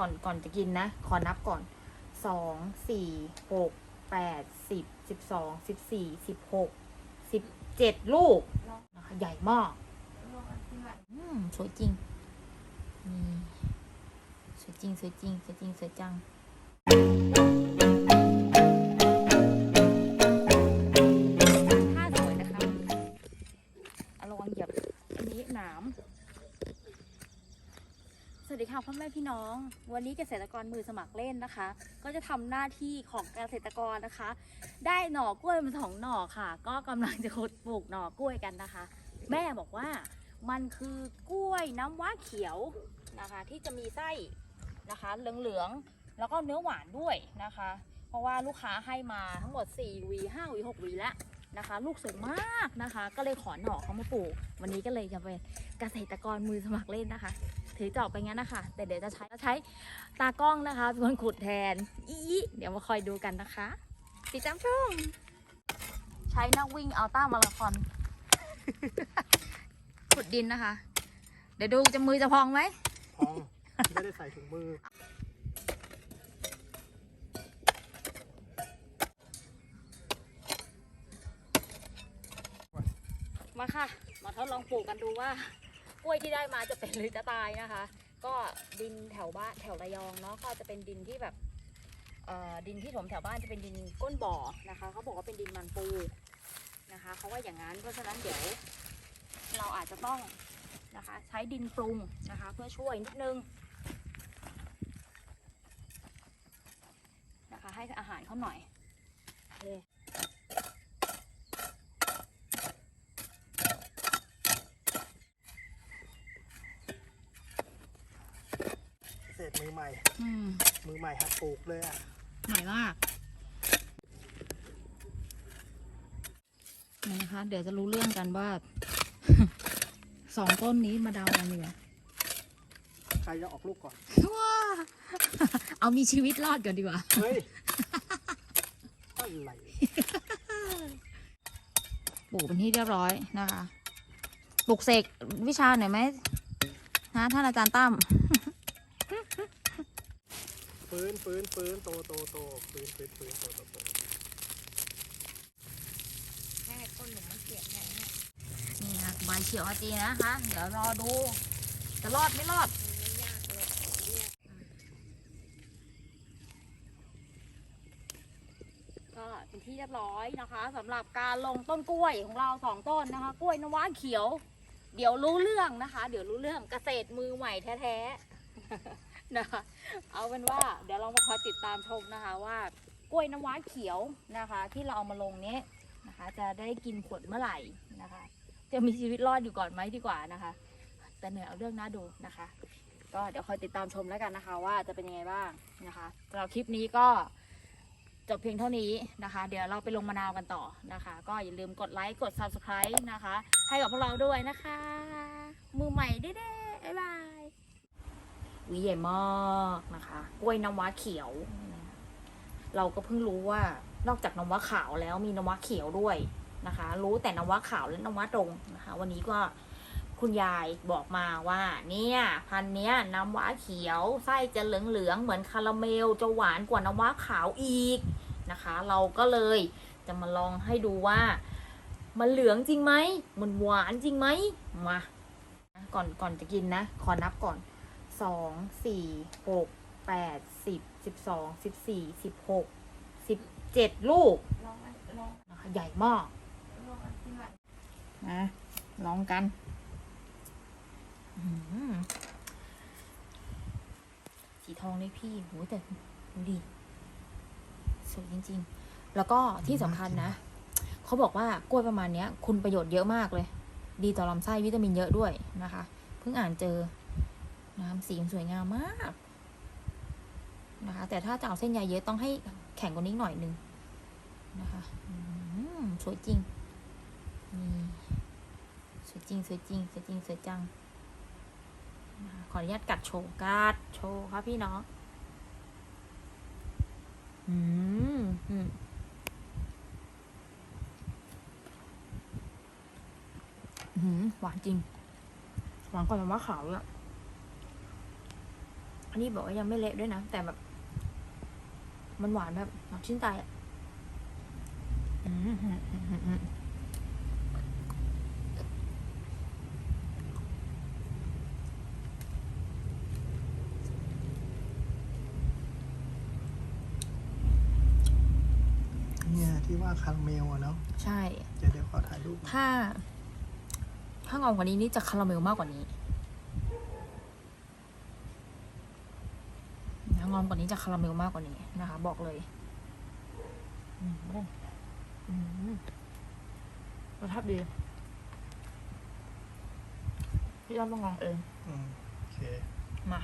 ก่อนก่อนจะกินนะ ขอนับก่อนสองสี่หกแปดสิบสิบสองสิบสี่สิบหกสิบเจ็ดลูกนะคะใหญ่มากอืมสวยจริงนี่สวยจริงสวยจริงสวยจริงสวยจัง พ่อแม่พี่น้อง วันนี้เกษตรกรมือสมัครเล่นนะคะ ก็จะทำหน้าที่ของเกษตรกรนะคะ ได้หน่อกล้วยมาสองหน่อค่ะ ก็กำลังจะขุดปลูกหน่อกล้วยกันนะคะ แม่บอกว่ามันคือกล้วยน้ำว้าเขียวนะคะ ที่จะมีไส้นะคะเหลืองๆแล้วก็เนื้อหวานด้วยนะคะ เพราะว่าลูกค้าให้มาทั้งหมด4วี5วี6วีแล้วนะคะ ลูกสวยมากนะคะ ก็เลยขอหน่อเขามาปลูก วันนี้ก็เลยจะเป็นเกษตรกรมือสมัครเล่นนะคะ ถือจอบไปงั้นนะคะ แต่เดี๋ยวจะใช้จะใช้ตากล้องนะคะเป็นคนขุดแทนอีเดี๋ยวมาคอยดูกันนะคะติดตามชมใช้นักวิ่งอัลต้ามาราธอนขุดดินนะคะ เดี๋ยวดูจะมือจะพองไหมพองไม่ได้ใส่ถุงมือมาค่ะ มาทดลองปลูกกันดูว่า กล้วยที่ได้มาจะเป็นหรือจะตายนะคะ ก็ดินแถวบ้านแถวระยองเนาะก็จะเป็นดินที่แบบเอ่อดินที่ถมแถวบ้านจะเป็นดินก้นบ่อนะคะเขาบอกว่าเป็นดินมันปูนะคะเขาว่าอย่างนั้นเพราะฉะนั้นเดี๋ยวเราอาจจะต้องนะคะใช้ดินปรุงนะคะเพื่อช่วยนิดนึงนะคะให้อาหารเขาหน่อยโอเค เศษ มือใหม่ อืมมือใหม่หัดปลูกเลยอะใหม่มากนะคะ เดี๋ยวจะรู้เรื่องกันว่า สองต้นนี้มาเดากันดีกว่าใครจะออกลูกก่อน ว้าเอามีชีวิตรอดก่อนดีกว่า เฮ้ย อะไรปลูกเป็นที่เรียบร้อยนะคะ ปลูกเสกวิชาหน่อยไหมนะท่านอาจารย์ตั้ม ฟื้นฟื้นฟื้นโตโตโตฟื้นฟื้นฟื้นโตโตโตแค่ต้นหนึ่งมันเสียแค่นี่นะใบเขียวอาจีนะคะ เดี๋ยวรอดู จะรอดไม่รอดก็เป็นที่เรียบร้อยนะคะสำหรับการลงต้นกล้วยของเราสองต้นนะคะ กล้วยน้ำว้าเขียว เดี๋ยวรู้เรื่องนะคะ เดี๋ยวรู้เรื่องเกษตรมือใหม่แท้ๆ นะคะ เอาเป็นว่าเดี๋ยวเรามาคอยติดตามชมนะคะว่ากล้วยน้ำว้าเขียวนะคะ ที่เราเอามาลงนี้นะคะ จะได้กินผลเมื่อไหร่นะคะ จะมีชีวิตรอดอยู่ก่อนไหมดีกว่านะคะ แต่เหนื่อยเอาเรื่องน่าดูนะคะ ก็เดี๋ยวคอยติดตามชมแล้วกันนะคะ ว่าจะเป็นยังไงบ้างนะคะสำหรับคลิปนี้ก็จบเพียงเท่านี้นะคะ เดี๋ยวเราไปลงมะนาวกันต่อนะคะ ก็อย่าลืมกดไลค์กด subscribe นะคะ ให้กับพวกเราด้วยนะคะ มือใหม่เด้ๆบ๊ายบาย วีใหญ่มากนะคะ กล้วยน้ำว้าเขียว เราก็เพิ่งรู้ว่านอกจากน้ำว้าขาวแล้วมีน้ำว้าเขียวด้วยนะคะ รู้แต่น้ำว้าขาวและน้ำว้าตรงนะคะ วันนี้ก็คุณยายบอกมาว่า เนี่ย พันเนี้ยน้ำว้าเขียวไส้จะเหลืองๆเหมือนคาราเมลจะหวานกว่าน้ำว้าขาวอีกนะคะ เราก็เลยจะมาลองให้ดูว่า มันเหลืองจริงไหมมันหวานจริงไหมมาก่อนก่อนจะกินนะ ขอนับก่อน สองสี่หกแปดสิบสิบสองสิบสี่สิบหกสิบเจ็ดลูกนะคะใหญ่มากนะลองกันอื้อหือสีทองนี่พี่โหแต่ดูดิสวยจริง ๆ แล้วก็ที่สำคัญนะ เขาบอกว่ากล้วยประมาณเนี้ย คุณประโยชน์เยอะมากเลย ดีต่อลำไส้วิตามินเยอะด้วยนะคะ เพิ่งอ่านเจอ น้ำสีสวยงามมากนะคะ แต่ถ้าจะเอาเส้นใยเยอะต้องให้แข็งกว่านี้หน่อยนึงนะคะอืมสวยจริงนี่สวยจริงสวยจริงสวยจริงสวยจังนะะขออนุญาตกัดโชว์กัดโชว์ครับพี่น้องอืมอืมหวานจริง หวานกว่าน้ำมะขาวเลย อะอันนี้บอกว่ายังไม่เละด้วยนะ แต่แบบ มันหวานแบบหวานชื่นใจอะอืมอืมอืมอืมอืมเนี่ยที่ว่าคาราเมลอะเนาะใช่ เดี๋ยวเดี๋ยวขอถ่ายรูป ถ้า ถ้างอมกว่านี้นี่จะคาราเมลมากกว่านี้ ถ้างอมกว่านี้จะคาราเมลมากกว่านี้นะคะ บอกเลยอืมอืมรสชาติดี พี่ยอดต้องลองเองอืมโอเค มา